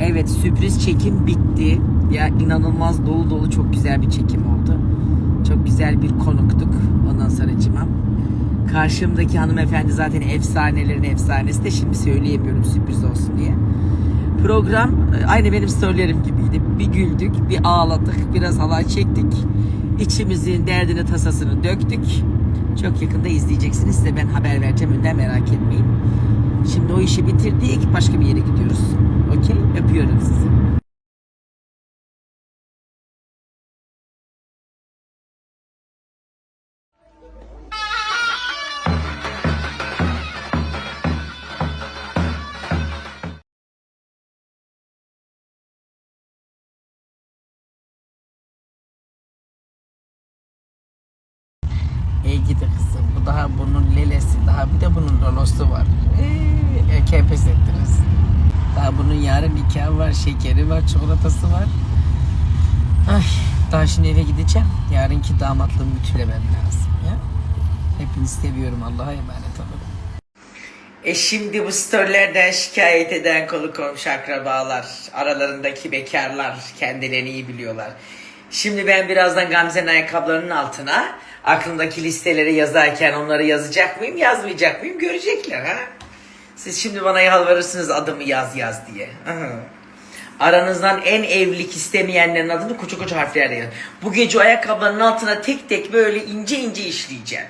Evet sürpriz çekim bitti. Ya inanılmaz dolu dolu çok güzel bir çekim oldu. Çok güzel bir konuktuk ondan sonra cimam. Karşımdaki hanımefendi zaten efsanelerin efsanesi de şimdi söyleyemiyorum sürpriz olsun diye. Program e, aynı benim storylerim gibiydi. Bir güldük, bir ağladık, biraz halay çektik. İçimizin derdini tasasını döktük. Çok yakında izleyeceksiniz. Size ben haber vereceğim önden merak etmeyin. Şimdi o işi bitirdik. Başka bir yere gidiyoruz. Okey? Öpüyorum sizi. Daha bunun lelesi. Daha bir de bunun lolosu var. Ee, erken pes ettiniz. Daha bunun yarın nikahı var, şekeri var, çikolatası var. Ay, daha şimdi eve gideceğim. Yarınki damatlığımı bütülemem lazım ya. Hepinizi seviyorum. Allah'a emanet olun. E şimdi bu storylerden şikayet eden kolu komşu akrabalar, aralarındaki bekarlar kendilerini iyi biliyorlar. Şimdi ben birazdan Gamze'nin ayakkabılarının altına aklımdaki listeleri yazarken onları yazacak mıyım, yazmayacak mıyım görecekler ha. Siz şimdi bana yalvarırsınız adımı yaz yaz diye. Aranızdan en evlilik istemeyenlerin adını koca koca harflerle yazın. Bu gece o ayakkabıların altına tek tek böyle ince ince işleyeceğim.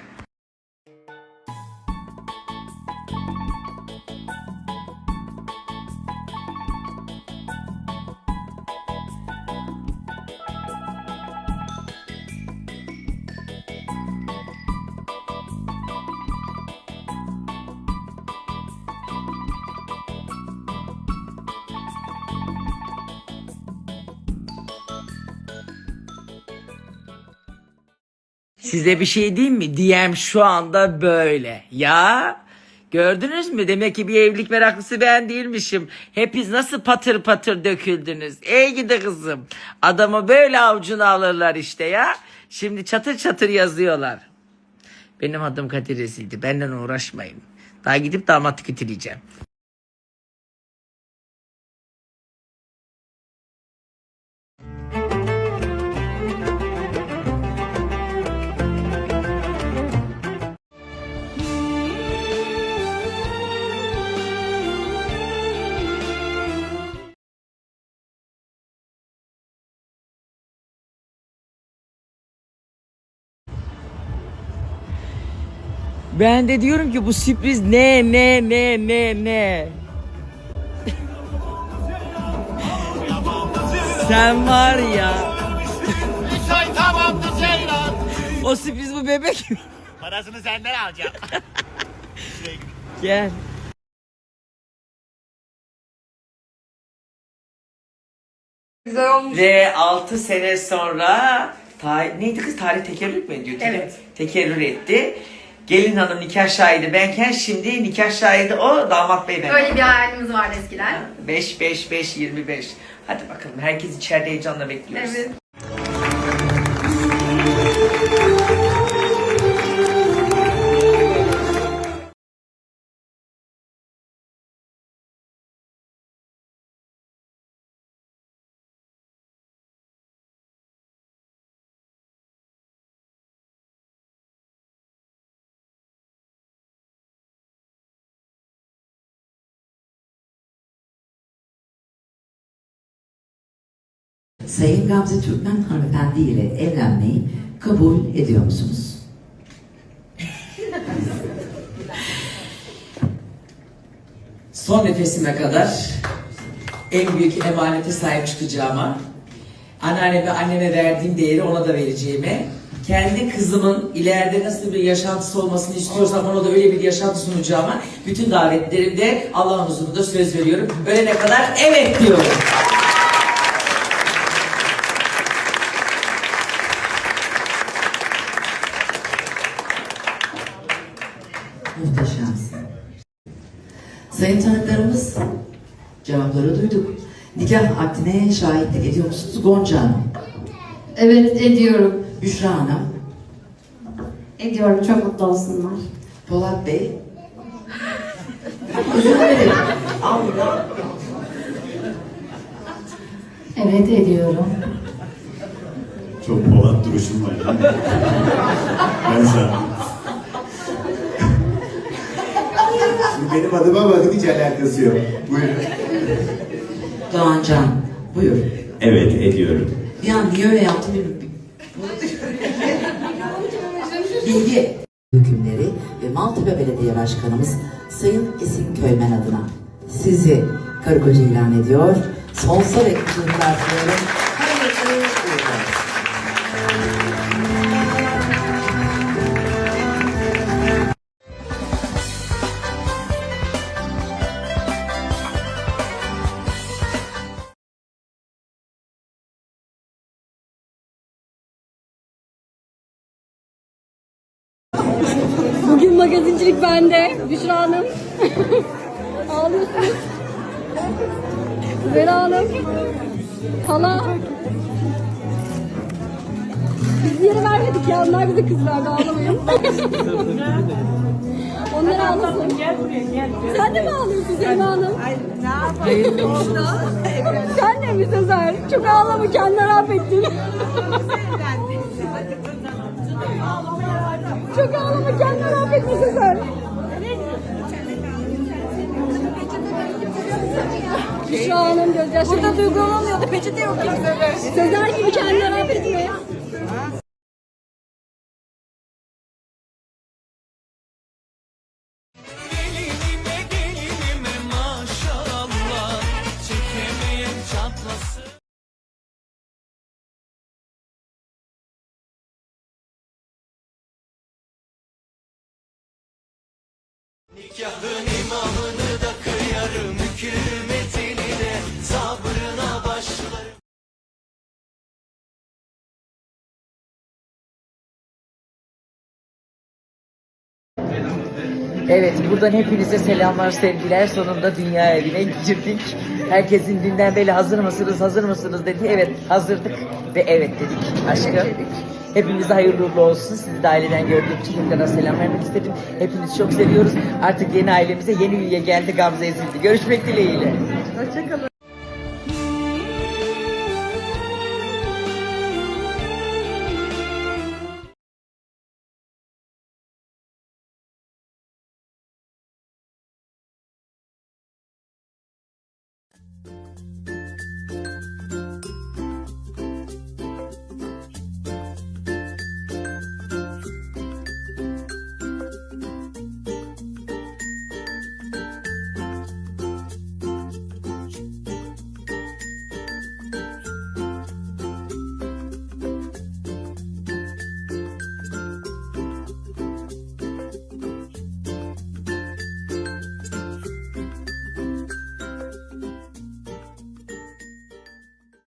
Size bir şey diyeyim mi? DM şu anda böyle. Ya gördünüz mü? Demek ki bir evlilik meraklısı ben değilmişim. Hepiniz nasıl patır patır döküldünüz. Ey gidi kızım. Adamı böyle avucuna alırlar işte ya. Şimdi çatır çatır yazıyorlar. Benim adım Kadir Ezildi. Benden uğraşmayın. Daha gidip damatlık ütüleyeceğim. Ben de diyorum ki bu sürpriz ne ne ne ne ne. Sen var ya. O sürpriz bu bebek mi? Parasını senden alacağım. Gel. Güzel olmuş. Ve 6 sene sonra tarih, neydi kız tarih tekerrür mü ediyor? Evet. Tekerrür etti. Gelin hanım nikah şahidi benken şimdi nikah şahidi o damat bey ben. Öyle bir hayalimiz vardı eskiden. 5 5 5 25. Hadi bakalım herkes içeride heyecanla bekliyoruz. Evet. Sayın Gamze Türkmen hanımefendi ile evlenmeyi kabul ediyor musunuz? Son nefesime kadar en büyük emanete sahip çıkacağıma, anneanneme anneme verdiğim değeri ona da vereceğime, kendi kızımın ileride nasıl bir yaşantısı olmasını istiyorsam ona da öyle bir yaşantı sunacağıma, bütün davetlerimde Allah'ın huzurunda söz veriyorum. Ölene kadar evet diyorum. Muhteşemsin. Sayın tanıklarımız cevapları duyduk. Nikah akdine şahitlik ediyor musunuz Gonca Hanım? Evet ediyorum. Büşra Hanım, Ediyorum. Çok mutlu olsunlar. Polat Bey. Özür dilerim. Allah. Evet ediyorum. Çok polat duruşun var. ben sana. Benim adıma bakın hiç alakası yok. Buyurun. Doğancan, buyur. Evet ediyorum. An niye öyle yaptın bilmiyorum. Bilgi hükümleri ve Maltepe Belediye Başkanımız Sayın Esin Köymen adına sizi karı koca ilan ediyor. Sonsuza dek mutluluklar diliyorum. Magazincilik bende. Büşra Hanım. Ağlıyorsunuz. Zera Hanım. Hala. Biz yeri vermedik ya. Onlar bize kız verdi. Ağlamayın. Ağlasın. Sen de mi ağlıyorsun Zeyma Hanım? Ay ne yapayım? Sen de mi Sezer? Çok ağlama kendine affettin. Çok ağlama kendini affetme Sezer. Şu anın gözyaşı. Burada duygu olamıyordu. Peçete yok kimsede. Sezer gibi kendini affetme. Nikahın Evet, buradan hepinize selamlar, sevgiler. Sonunda dünya evine girdik. Herkesin dünden beri hazır mısınız, hazır mısınız dedi. Evet, hazırdık ve evet dedik aşkım. Hepimize hayırlı uğurlu olsun. Sizi de aileden gördüğüm için tekrardan selam vermek istedim. Hepinizi çok seviyoruz. Artık yeni ailemize yeni üye geldi Gamze Ezildi. Görüşmek dileğiyle. Hoşçakalın.